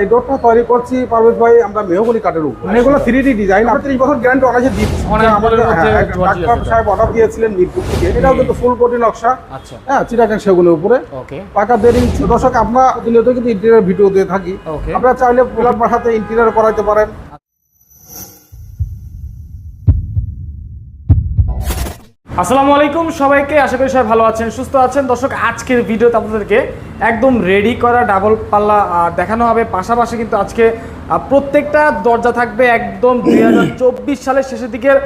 এই ডোরটা তৈরি করছি পারভেজ ভাই আমরা কাঠের উপর। এগুলো থ্রি ডি ডিজাইন আমরা ত্রিশ বছর গ্যারান্টি দিচ্ছি আমাদের হ্যাঁ, ডাক্তার সাহেব অর্ডার দিয়েছিলেন মিরপুর থেকে। এটাও কিন্তু ফুল কোটি নকশা। আচ্ছা। হ্যাঁ সেগুনের উপরে। ওকে পাকা দেড় ইঞ্চি দর্শক আমরা প্রতিনিয়ত কিন্তু ইন্টেরিয়ার ভিডিও দিয়ে থাকি। আপনারা চাইলে পোলার বাসাতে ইন্টেরিয়ার করাইতে পারেন। আসসালামু আলাইকুম সবাইকে, আশা করি সবাই ভালো আছেন, সুস্থ আছেন। দর্শক, আজকের ভিডিওতে আপনাদেরকে একদম রেডি করা ডাবল পাল্লা দেখানো হবে। পাশাপাশি কিন্তু আজকে প্রত্যেকটা দরজা থাকবে একদম দু হাজার চব্বিশ সালের শেষের দিকের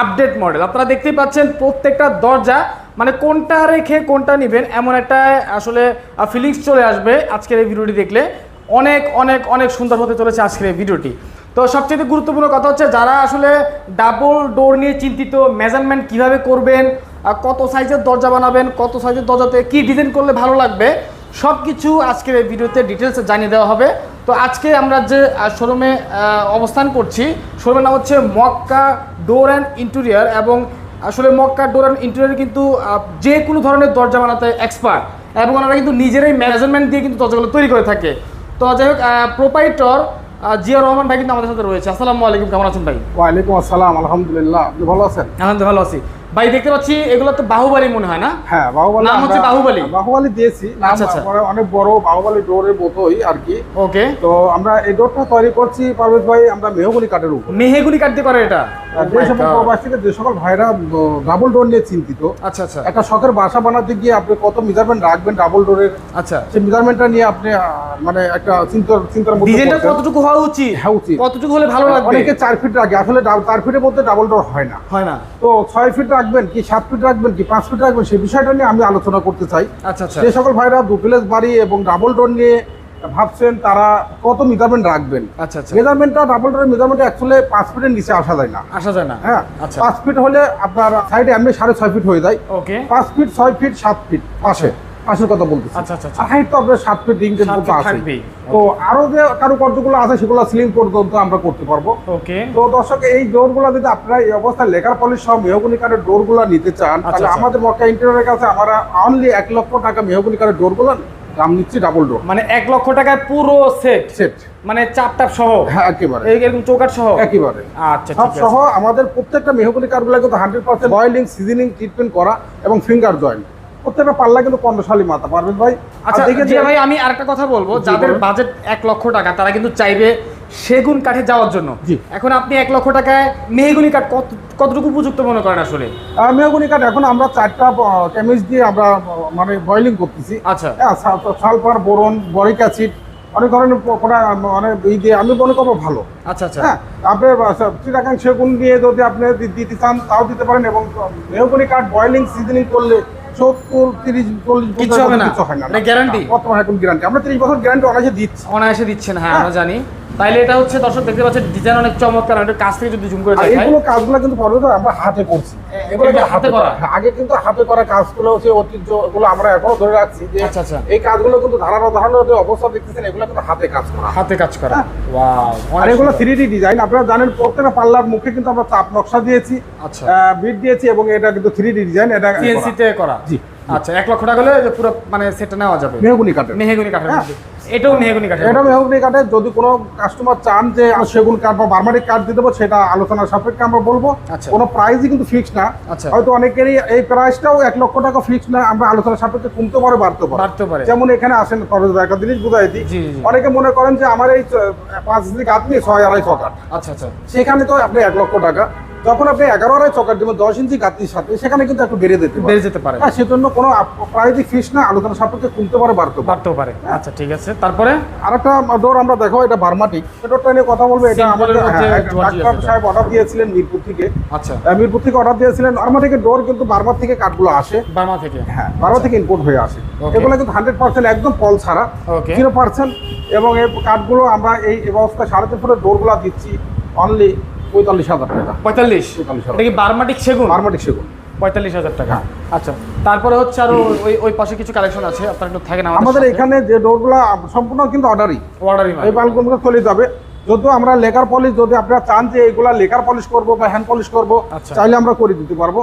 আপডেট মডেল আপনারা দেখতেই পাচ্ছেন প্রত্যেকটা দরজা মানে কোনটা রেখে কোনটা নেবেন, এমন একটা, আসলে ফিলিংস চলে আসবে আজকের এই ভিডিওটি দেখলে। অনেক অনেক অনেক সুন্দর হতে চলেছে আজকের এই ভিডিওটি তো সবচেয়ে গুরুত্বপূর্ণ কথা হচ্ছে যারা আসলে ডাবল ডোর নিয়ে চিন্তিত মেজারমেন্ট কীভাবে করবেন কত সাইজের দরজা বানাবেন, কত সাইজের দরজাতে কি ডিজাইন করলে ভালো লাগবে সব কিছু আজকের এই ভিডিওতে ডিটেলসে জানিয়ে দেওয়া হবে। তো আজকে আমরা যে শোরুমে অবস্থান করছি শোরুমের নাম হচ্ছে মক্কা ডোর অ্যান্ড ইন্টেরিয়ার এবং আসলে মক্কা ডোর অ্যান্ড ইন্টেরিয়ার কিন্তু যে কোনো ধরনের দরজা বানাতে এক্সপার্ট এবং ওনারা কিন্তু নিজেরাই ম্যানেজমেন্ট দিয়ে কিন্তু দরজাগুলো তৈরি করে থাকে। তো যাই হোক প্রোপাইটর জিয়া রহমান ভাই কিন্তু আমাদের সাথে রয়েছে। আসসালামু আলাইকুম কেমন আছেন ভাই? ওয়ালাইকুম আসসালাম আলহামদুলিল্লাহ। আপনি ভালো আছেন? আনন্দ ভালো আছি। ভাই দেখতে পাচ্ছি এগুলো তো বাহুবাড়ি মনে হয় না? হ্যাঁ বাহুবলী নাম হচ্ছে বাহুবালি। বাহুবালি বাহুবলী দিয়েছি। আচ্ছা, আচ্ছা। অনেক বড় বাহুবলী ডোরের মতোই আর কি। ওকে। তো আমরা এই ডোরটা তৈরি করছি পারভেজ ভাই আমরা মেহগনি কাঠের উপর। মেহেগুলি কাটতে করে এটা? যে সকল প্রবাসীরা যে সকল ভাইরা ডাবল ডোর নিয়ে চিন্তিত আচ্ছা আচ্ছা। একটা শখের বাসা বানাতে গিয়ে আপনি কত মেজারমেন্ট রাখবেন ডাবল ডোরের আচ্ছা। সেই মেজারমেন্টটা নিয়ে আপনি মানে একটা চিন্তার চিন্তার মধ্যে ডিজাইনটা কতটুকু হওয়া উচিত? হ্যাঁ, উচিত। কতটুকু হলে ভালো লাগবে? অনেকে চার ফিট রাখে। আসলে ফিটের মধ্যে ডাবল ডোর হয় না। হয় না। তো ছয় ফিট রাখবেন কি সাত ফিট রাখবেন কি পাঁচ ফিট রাখবেন সেই বিষয়টা নিয়ে আমি আলোচনা করতে চাই। আচ্ছা আচ্ছা। যে সকল ভাইরা দু প্লেস বাড়ি এবং ডাবল ডোর নিয়ে ভাবছেন তারা কত মেজারমেন্ট রাখবেন? আচ্ছা আচ্ছা। মেজারমেন্টটা ডাবল ডোরের মেজারমেন্ট অ্যাকচুয়ালি পাঁচ ফিটের নিচে আসা যায় না। আসা যায় না। হ্যাঁ আচ্ছা। পাঁচ ফিট হলে আপনার সাইডে এমনি সাড়ে ছয় ফিট হয়ে যায়। ওকে পাঁচ ফিট ছয় ফিট সাত ফিট পাশে। পাশের কথা বলতেছি। আচ্ছা আচ্ছা আচ্ছা। হাইট তো আপনার সাত ফিট রিং সাত আছে তো আরও যে কারুকার্যগুলো আছে সেগুলো সিলিং পর্যন্ত আমরা করতে পারব। ওকে। তো দর্শক এই ডোরগুলো যদি আপনারা এই অবস্থায় লেখার পলিশ সহ মেহগুনি কাঠের ডোরগুলো নিতে চান তাহলে আচ্ছা। আমাদের মক্কা ইন্টারিয়ারের কাছে আমরা অনলি এক লক্ষ টাকা মেহগুনি কাঠের ডোরগুলো দাম নিচ্ছি ডাবল ডোর মানে এক লক্ষ টাকায় পুরো সেট সেট মানে চাপ টাপ সহ? হ্যাঁ একেবারে। এরকম চৌকাট সহ? একেবারে। আচ্ছা সব সহ আমাদের প্রত্যেকটা মেহগুনি কাঠগুলো কিন্তু hundred percent boiling seasoning treatment করা এবং ফিঙ্গার জয়েন্ট প্রত্যেকটা পাল্লা কিন্তু পনেরোশালী মাথা পারবেন ভাই? আচ্ছা দেখে জি ভাই আমি আরেকটা কথা বলব। যাদের বাজেট এক লক্ষ টাকা তারা কিন্তু চাইবে সেগুন কাঠে যাওয়ার জন্য। এখন আপনি এক লক্ষ টাকায় মেহগুনি কাঠ কত কতটুকু উপযুক্ত মনে করেন আসলে? মেহগুনি কাঠ এখন আমরা চারটা কেমিস দিয়ে আমরা মানে বয়েলিং করতেছি। আচ্ছা। হ্যাঁ সাল- সালফার বোরন বরিক অ্যাসিড অনেক ধরনের মানে এই দিয়ে আমি মনে করব ভালো। আচ্ছা আচ্ছা। হ্যাঁ আপনি চিটাকাং সেগুন দিয়ে যদি আপনি দিতে চান তাও দিতে পারেন এবং মেহগুনি কাঠ বয়েলিং সিজনিং করলে সত্তর তিরিশ চল্লিশ কিচ্ছু হবে না? কিছু হয় না গ্যারান্টি? বর্তমানে এখন গ্যারান্টি আমরা তিরিশ বছর গ্যারান্টি অনায়াসে দিচ্ছি অনায়াসে দিচ্ছেন হ্যাঁ হ্যাঁ। আমরা জানি তাইলে এটা হচ্ছে দর্শক দেখতে পাচ্ছেন ডিজাইন অনেক চমৎকার একটু কাছ থেকে যদি জুম করে দেখাই। এইগুলো কাজগুলো কিন্তু পর্যন্ত আমরা হাতে করছি। এগুলো হাতে করা? আগে কিন্তু হাতে করা কাজগুলো হচ্ছে ঐতিহ্য এগুলো আমরা এখনও ধরে রাখছি যে আচ্ছা, আচ্ছা। এই কাজগুলো কিন্তু ধারণা ধারানো যে অবস্থা দেখতেছেন এগুলো কিন্তু হাতে কাজ করা। হাতে কাজ করা। হ্যাঁ। ওয়াও আর এগুলো থ্রি ডি ডিজাইন আপনারা জানেন প্রত্যেকটা পাল্লার মুখে কিন্তু আমরা চাপ নকশা দিয়েছি আচ্ছা। বিট দিয়েছি এবং এটা কিন্তু থ্রি ডি ডিজাইন এটা সিএনসি তে করা। জি। আচ্ছা এক লক্ষ টাকা হলে যে পুরো মানে সেটটা নেওয়া যাবে। মেহগুনি কাঠের মেহেগুনি কাঠের হ্যাঁ। এটাও মেহেগুনি কাঠের এটা মেহগুনি কাঠের যদি কোনো কাস্টমার চান যে সেগুন কাঠ বা বার্মাটিক কাঠ দিয়ে দেবো সেটা আলোচনার সাপেক্ষে আমরা বলব। আচ্ছা। কোনো প্রাইসই কিন্তু ফিক্স না। আচ্ছা। হয়তো অনেকেরই এই প্রাইসটাও এক লক্ষ টাকা ফিক্স না। আমরা আলোচনার সাপেক্ষে কমতে পারে বাড়তে পারে। বাড়তে পারে। যেমন এখানে আসেন খরচ একটা জিনিস বুঝাই দিই। অনেকে মনে করেন যে আমার এই পাঁচ দিক আপনি ছয় আড়াই কাঠ। আচ্ছা আচ্ছা। সেখানে তো আপনি এক লক্ষ টাকা যখন আপনি এগারো আড়াই চকার দেবেন দশ ইঞ্চি গাতির সাথে সেখানে কিন্তু একটু বেড়ে পারে। বেড়ে যেতে পারে। হ্যাঁ সেজন্য কোনো প্রাইজিক ফিস না আলোচনা সাপেক্ষে কমতে পারে বাড়তে বাড়তেও পারে। আচ্ছা ঠিক আছে। তারপরে? আর একটা ডোর আমরা দেখো এটা বার্মাটিক এই ডোরটা নিয়ে কথা বলব এটা আমাদের হ্যাঁ, ডাক্তার সাহেব অর্ডার দিয়েছিলেন মিরপুর থেকে। আচ্ছা। মিরপুর থেকে অর্ডার দিয়েছিলেন। বার্মা থেকে ডোর কিন্তু বার্মার থেকে কাঠগুলো আসে। বার্মা থেকে। হ্যাঁ বার্মা থেকে ইম্পোর্ট হয়ে আসে। এগুলো কিন্তু হান্ড্রেড পার্সেন্ট একদম পল ছাড়া. জিরো পার্সেন্ট এবং এই কাঠগুলো আমরা এই এই অবস্থায় সাড়ে তিন ফুটের ডোরগুলো দিচ্ছি অনলি পঁয়তাল্লিশ হাজার টাকা। পঁয়তাল্লিশ? পঁয়তাল্লিশ হাজার। কি বার্মাটিক সেগুন? বার্মাটিক সেগুন। পঁয়তাল্লিশ হাজার টাকা। হ্যাঁ। আচ্ছা তারপরে হচ্ছে আরও ওই ওই পাশে কিছু কালেকশন আছে আপনারা একটু থাকেন আমাদের এখানে যে ডোরগুলো সম্পূর্ণ কিন্তু অর্ডারই অর্ডারই এই বালগুলো চলে যাবে। যদিও আমরা লেকার পলিশ যদি আপনারা চান যে এগুলা লেকার পলিশ করব বা হ্যান্ড পলিশ করব আচ্ছা। চাইলে আমরা করে দিতে পারব।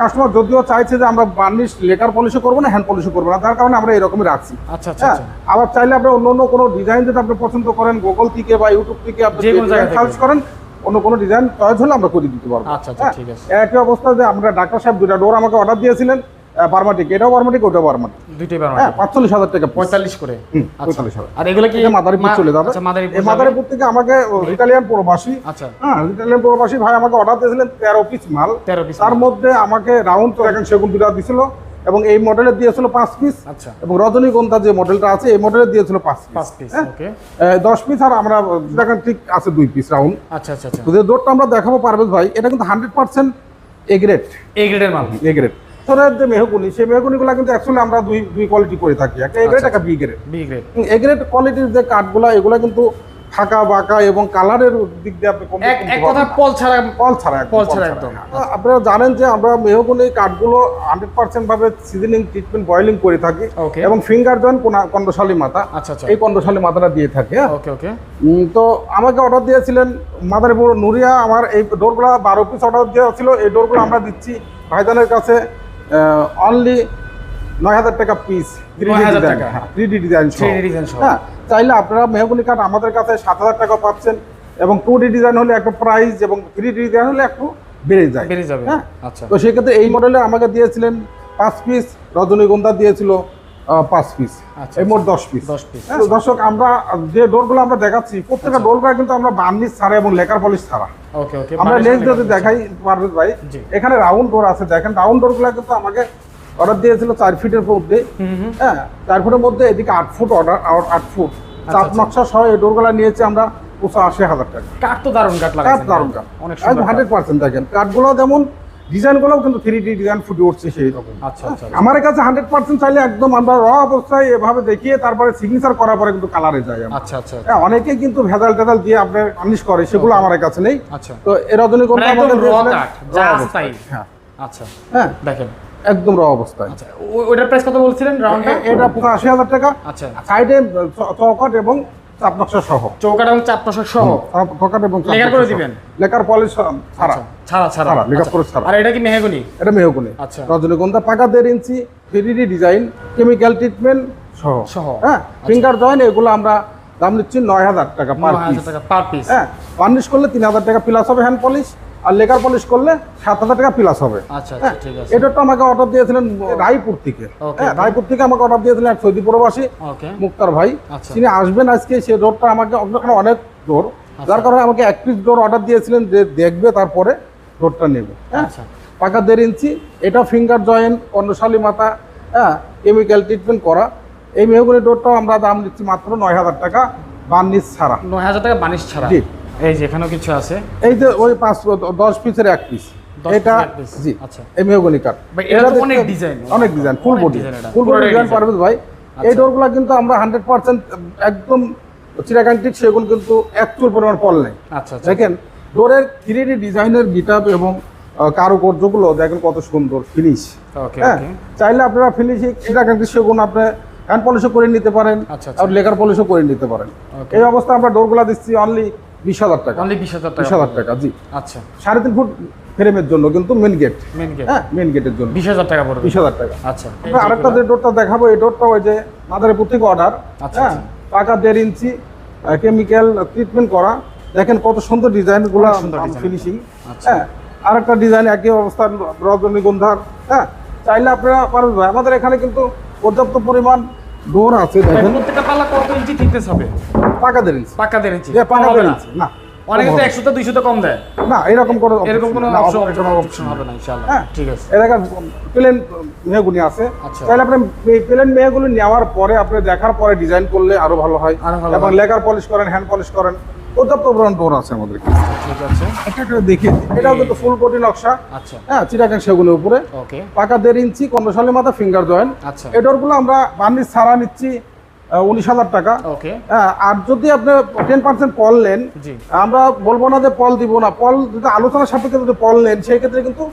কাস্টমার যদিও চাইছে যে আমরা বার্নিশ লেকার পলিশও করব না হ্যান্ড পলিশও করব না তার কারণে আমরা এরকমই রাখছি। আচ্ছা আচ্ছা হ্যাঁ আবার চাইলে আপনি অন্য অন্য কোনো ডিজাইন যদি আপনি পছন্দ করেন গুগল থেকে বা ইউটিউব থেকে আপনি যে কোনো জায়গা সার্চ করেন অন্য কোনো ডিজাইন চয়েস হলে আমরা করে দিতে পারব। আচ্ছা, আচ্ছা, হ্যাঁ, ঠিক আছে। একই অবস্থা যে আমরা ডাক্তার সাহেব দুটা ডোর আমাকে অর্ডার দিয়েছিলেন বার্মাটিক এটাও বার্মাটিক ওটাও বার্মাটিক দুইটাই বার হ্যাঁ পাঁচচল্লিশ হাজার টাকা পঁয়তাল্লিশ করে? আচ্ছা। পঁয়তাল্লিশ হাজার। আর এগুলো কি মাদারীপুর চলে যাবে। আচ্ছা মাদারীপুর মাদারীপুর থেকে আমাকে ইটালিয়ান প্রবাসী। আচ্ছা। হ্যাঁ ইটালিয়ান প্রবাসী ভাই আমাকে অর্ডার দিয়েছিলেন তেরো পিস মাল। 13 piece তার মধ্যে আমাকে রাউন্ড এখন সেগুন দুটা দিছিল। এবং এই মডেলের দিয়েছিল পাঁচ পিস আচ্ছা। এবং রজনীগন্ধা যে মডেলটা আছে এই মডেলের দিয়েছিল পাঁচ পাঁচ পিস ওকে দশ পিস আর আমরা দেখেন ঠিক আছে দুই পিস রাউন্ড আচ্ছা আচ্ছা আচ্ছা। তো যে দৌড়টা আমরা দেখাবো পারভেজ ভাই এটা কিন্তু হান্ড্রেড পার্সেন্ট এগ্রেড এ গ্রেডের মাল। এগ্রেড তোরের যে মেহগুনি সেই মেহগুনিগুলো কিন্তু অ্যাকচুয়ালি আমরা দুই দুই কোয়ালিটি করে থাকি। একটা এগ্রেড আচ্ছা, একটা B grade B grade A grade কোয়ালিটির যে কাঠগুলো এগুলো কিন্তু ফাঁকা বাঁকা এবং কালারের দিক দিয়ে আপনি কম এক এক কথা পল ছাড়া পল ছাড়া পল ছাড়া। একদম। আপনারা জানেন যে আমরা মেহগুনি কাঠগুলো হান্ড্রেড পার্সেন্ট ভাবে সিজনিং ট্রিটমেন্ট বয়েলিং করে থাকি এবং ফিঙ্গার জয়েন্ট কন্ডশালী মাথা। আচ্ছা আচ্ছা। এই কন্ডশালী মাথাটা দিয়ে থাকে ওকে ওকে তো আমাকে অর্ডার দিয়েছিলেন মাদারীপুর নুরিয়া। আমার এই ডোরগুলো বারো পিস অর্ডার দেওয়া ছিল। এই ডোরগুলো আমরা দিচ্ছি ভাইজানের কাছে অনলি নয় হাজার টাকা piece three D design 3D design সহ। হ্যাঁ চাইলে আপনারা মেহগুনি কাঠ আমাদের কাছে সাত হাজার টাকা পাচ্ছেন এবং টু ডি ডিজাইন হলে একটা প্রাইস এবং থ্রি ডি ডিজাইন হলে একটু বেড়ে যায়। বেড়ে যাবে। হ্যাঁ। আচ্ছা। তো সেক্ষেত্রে এই মডেলে আমাকে দিয়েছিলেন পাঁচ পিস রজনীগন্ধা দিয়েছিল পাঁচ পিস আচ্ছা, এই মোট দশ পিস দশ পিস হ্যাঁ, দর্শক আমরা যে ডোরগুলো আমরা দেখাচ্ছি প্রত্যেকটা ডোরগুলো কিন্তু আমরা বার্নিশ ছাড়া এবং লেকার পলিশ ছাড়া। আমরা নেক্সট যদি দেখাই পারভেজ ভাই এখানে রাউন্ড ডোর আছে। দেখেন রাউন্ড ডোরগুলো কিন্তু আমাকে অর্ডার দিয়েছিল চার ফিটের মধ্যে। হ্যাঁ চার ফুটের মধ্যে এদিকে আট ফুট অর্ডার আট ফুট চাপ আচ্ছা। নকশা সহ এই ডোরগুলো নিয়েছি আমরা পঁচাশি হাজার টাকা। কাঠ তো দারুণ কাঠ কাঠ দারুণ কাঠ অনেক হান্ড্রেড পার্সেন্ট দেখেন। কাঠগুলো যেমন ডিজাইনগুলোও কিন্তু থ্রি ডি ডিজাইন ফুটে উঠছে সেই রকম। আচ্ছা আচ্ছা আচ্ছা। আমার কাছে হান্ড্রেড পার্সেন্ট চাইলে একদম আমরা র অবস্থায় এভাবে দেখিয়ে তারপরে সিগনেচার করার পরে কিন্তু কালারে যায় আচ্ছা আচ্ছা হ্যাঁ অনেকেই কিন্তু ভেজাল টেজাল দিয়ে আপনার আর্নিশ করে সেগুলো আমার কাছে নেই। আচ্ছা। তো এ রজনীগন্ধা আমাদের। হ্যাঁ। আচ্ছা। হ্যাঁ। দেখেন। একদম র অবস্থায় আচ্ছা ওটার প্রাইস কত বলছিলেন রাউন্ডটা এটা পঁচাশি হাজার টাকা। আচ্ছা। সাইডে চৌকাট এবং চাপ নকশা সহ। চৌকাট এবং চাপ নকশা সহ? চৌকাট এবং লেখার করে দিবেন? লেখার পলিশ ছাড়া। আচ্ছা, ছাড়া ছাড়া। ছাড়া, লেখা আচ্ছা। পুরো ছাড়া। আর এটা কি মেহগনি? এটা মেহগুনি। আচ্ছা। রজনীগন্ধা পাকা দেড় inch three design chemical treatment সহ। সহ। হ্যাঁ ফিঙ্গার জয়েন এগুলো আমরা দাম নিচ্ছি নয় হাজার টাকা পার পিস টাকা পার পিস হ্যাঁ বার্নিশ করলে তিন হাজার টাকা প্লাস হবে হ্যান্ড পলিশ আর লেকার পলিশ করলে সাত হাজার টাকা প্লাস হবে। আচ্ছা হ্যাঁ, আচ্ছা ঠিক আছে। এটা তো আমাকে অর্ডার দিয়েছিলেন রায়পুর থেকে। হ্যাঁ রায়পুর থেকে আমাকে অর্ডার দিয়েছিলেন এক সৌদি প্রবাসী মুক্তার ভাই। আচ্ছা। তিনি আসবেন আজকে সেই রোডটা আমাকে অনেক ডোর। যার কারণে আমাকে এক পিস ডোর অর্ডার দিয়েছিলেন যে দেখবে তারপরে ডোরটা নেবে। হ্যাঁ? পাকা দেড় ইঞ্চি এটা ফিঙ্গার জয়েন্ট কর্ণশালী মাথা হ্যাঁ কেমিক্যাল ট্রিটমেন্ট করা। এই মেহগুনি ডোরটাও আমরা দাম দিচ্ছি মাত্র নয় হাজার টাকা বার্নিশ ছাড়া। নয় হাজার টাকা বানিশ ছাড়া। জি। এই যে এখানেও কিছু আছে এই যে ওই পাঁচ দশ পিসের এক পিস 10 এটা পিসের জি আচ্ছা। এই মেহগুনি কাঠ এটা অনেক design। অনেক design full body full body design design। ভাই এই আচ্ছা। ডোরগুলো কিন্তু আমরা হান্ড্রেড পার্সেন্ট একদম চিরাকান্টিক সেগুন কিন্তু এক চুল পরিমাণ পল নেই আচ্ছা আচ্ছা দেখেন ডোরের থ্রি ডিজাইনের গিটাপ এবং কারুকার্যগুলো দেখেন কত সুন্দর ফিনিশ হ্যাঁ চাইলে আপনারা ফিনিশিং চিরাকান্টিক সেগুন আপনি হ্যান্ড পলিশও করে নিতে পারেন। আর লেকার পলিশও করে নিতে পারেন এই অবস্থা আমরা ডোরগুলো দিচ্ছি অনলি বিশ হাজার টাকা। অনলি বিশ হাজার বিশ টাকা হাজার টাকা জি। আচ্ছা। সাড়ে তিন ফুট ফ্রেমের জন্য কিন্তু মেন গেট মেন গেট হ্যাঁ মেন গেটের জন্য। বিশ হাজার টাকা পড়বে। বিশ হাজার টাকা। আচ্ছা আরেকটা যে ডোরটা দেখাবো এই ডোরটা ওই যে মাদারীপুর থেকে অর্ডার আচ্ছা, হ্যাঁ পাকা দেড় ইঞ্চি কেমিক্যাল ট্রিটমেন্ট করা। দেখেন কত সুন্দর ডিজাইনগুলো ফিনিশিং আচ্ছা। হ্যাঁ আরেকটা ডিজাইন একই অবস্থান রজনীগন্ধার। হ্যাঁ চাইলে আপনারা পারবেন। আমাদের এখানে কিন্তু পর্যাপ্ত পরিমাণ ডোর আছে দেখেন। প্রত্যেকটা পাল্লা কত ইঞ্চি থিকনেস হবে? পাকা দেড় ইঞ্চি। পাকা দেড় ইঞ্চি পাকা দেড় ইঞ্চি না। অনেকে তো একশোতে দুইশোতে কম দেয়। না এরকম কোনো এরকম কোনো অপশন হবে না। ইনশাআল্লাহ। হ্যাঁ। ঠিক আছে। এর আগে প্লেন মেহগুনি আছে। আচ্ছা। তাহলে আপনি প্লেন মেয়েগুলি নেওয়ার পরে আপনি দেখার পরে ডিজাইন করলে আরও ভালো হয়। এবং। লেকার পলিশ করেন হ্যান্ড পলিশ করেন। পর্যাপ্ত পরিমাণ আছে আমাদের কাছে। ঠিক আছে। একটা একটা দেখিয়ে দিই। এটাও কিন্তু ফুল কোটি নকশা। আচ্ছা। হ্যাঁ সেগুনের উপরে। ওকে। পাকা দেড় ইঞ্চি মাথা ফিঙ্গার আচ্ছা। এই আমরা বার্নিশ ছাড়া নিচ্ছি উনিশ হাজার টাকা। ওকে। হ্যাঁ, আর যদি আপনি টেন পার্সেন্ট পল নেন আমরা বলব না যে পল দিব না। পল যদি আলোচনার সাপেক্ষে যদি পল নেন সেই ক্ষেত্রে কিন্তু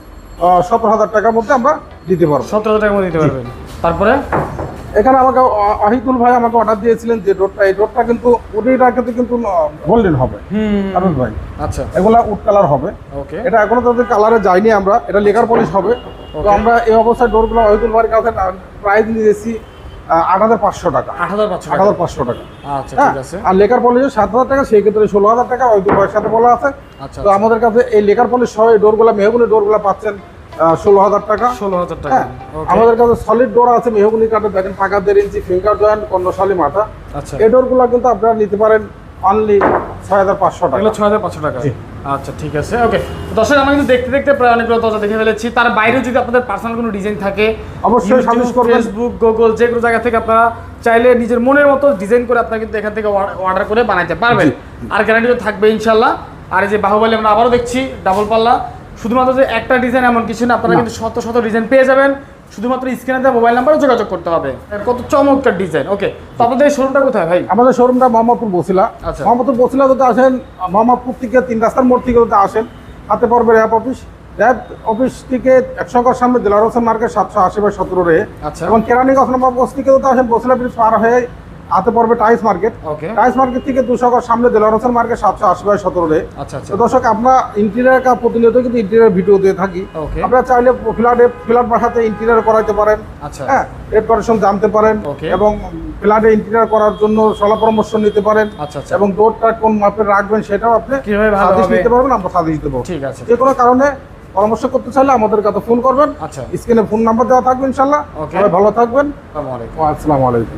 সতেরো হাজার টাকার মধ্যে আমরা দিতে পারব। সতেরো হাজার টাকার মধ্যে দিতে পারবেন। তারপরে? এখানে আমাকে অহিদুল ভাই আমাকে অর্ডার দিয়েছিলেন যে ডোরটা এই ডোরটা কিন্তু উডিটা কিন্তু কিন্তু গোল্ডেন হবে। আরুল ভাই। আচ্ছা। এগুলা উড কালার হবে। ওকে। এটা এখনও তাদের কালারে যায়নি আমরা। এটা লেকার পলিশ হবে। তো আমরা এই অবস্থায় ডোরগুলো অহিদুল ভাইয়ের কাছে প্রাইস নিয়েছি আট হাজার পাঁচশো টাকা। আট হাজার আট হাজার পাঁচশো টাকা। আচ্ছা হ্যাঁ? ঠিক আছে। আর লেকার পলিশ সাত হাজার টাকা সেই ক্ষেত্রে ষোলো হাজার টাকা অহিদুল ভাইয়ের সাথে বলা আছে। আচ্ছা তো আমাদের কাছে এই লেকার পলিশ সহ এই ডোরগুলো মেহগুনি ডোরগুলো পাচ্ছেন ষোলো হাজার টাকা। ষোলো হাজার টাকা। হ্যাঁ আমাদের কাছে সলিড ডোর আছে মেহগুনি কাঠে দেখেন পাকা দেড় ইঞ্চি ফিঙ্গার জয়েন্ট কর্ণশালী মাথা। আচ্ছা। এই ডোরগুলো কিন্তু আপনারা নিতে পারেন অনলি ছয় হাজার পাঁচশো টাকা। ছয় হাজার পাঁচশো টাকা। আচ্ছা ঠিক আছে। ওকে দর্শক আমরা কিন্তু দেখতে দেখতে প্রায় অনেকগুলো দরজা দেখে ফেলেছি। তার বাইরেও যদি আপনাদের পার্সোনাল কোনো ডিজাইন থাকে অবশ্যই ফেসবুক গুগল যে কোনো জায়গা থেকে আপনারা চাইলে নিজের মনের মতো ডিজাইন করে আপনারা কিন্তু এখান থেকে অর্ডার করে বানাইতে পারবেন। আর গ্যারান্টি তো থাকবে ইনশাল্লাহ আর এই যে বাহুবলী আমরা আবারও দেখছি ডাবল পাল্লা। শুধুমাত্র যে একটা ডিজাইন এমন কিছু না আপনারা কিন্তু শত শত ডিজাইন পেয়ে যাবেন। শুধুমাত্র স্ক্রিনে দেওয়া মোবাইল নাম্বারে যোগাযোগ করতে হবে। কত চমৎকার ডিজাইন ওকে তো আপনাদের শোরুমটা কোথায় ভাই? আমাদের শোরুমটা মোহাম্মদপুর বসিলা। আচ্ছা। মোহাম্মদপুর বসিলা যদি আসেন মোহাম্মদপুর থেকে তিন রাস্তার মোড় থেকে যদি আসেন হাতে পড়বে র্যাব অফিস র্যাব অফিস থেকে একশো ঘর সামনে দিলার হোসেন মার্কেট সাতশো আশি বাই সতেরো রে। আচ্ছা। এবং কেরানীগঞ্জ নম্বর বস থেকে যদি আসেন বসিলা ব্রিজ পার হয়ে হাতে পড়বে টাইস মার্কেট। টাইস মার্কেট থেকে দুশো সামনে দিলার মার্কেট সাতশো আশি বাই সতেরো রে। আচ্ছা আচ্ছা। তো দর্শক আমরা ইন্টেরিয়ার কাজ প্রতিনিয়ত কিন্তু ইন্টেরিয়ার ভিডিও দিয়ে থাকি। আপনারা চাইলে ফ্ল্যাটে ফ্ল্যাট বাসাতে ইন্টেরিয়ার করাইতে পারেন। আচ্ছা। হ্যাঁ ডেকোরেশন জানতে পারেন। এবং ফ্ল্যাটে ইন্টেরিয়ার করার জন্য সলা পরামর্শ নিতে পারেন। এবং ডোরটা কোন মাপের রাখবেন সেটাও আপনি হবে? নিতে পারবেন আমরা সাজেস্ট দেবো। ঠিক আছে। যে কোনো কারণে পরামর্শ করতে চাইলে আমাদের কাছে ফোন করবেন। আচ্ছা। স্ক্রিনে ফোন নাম্বার দেওয়া থাকবে ইনশাল্লাহ ভালো থাকবেন। আসসালামু আলাইকুম।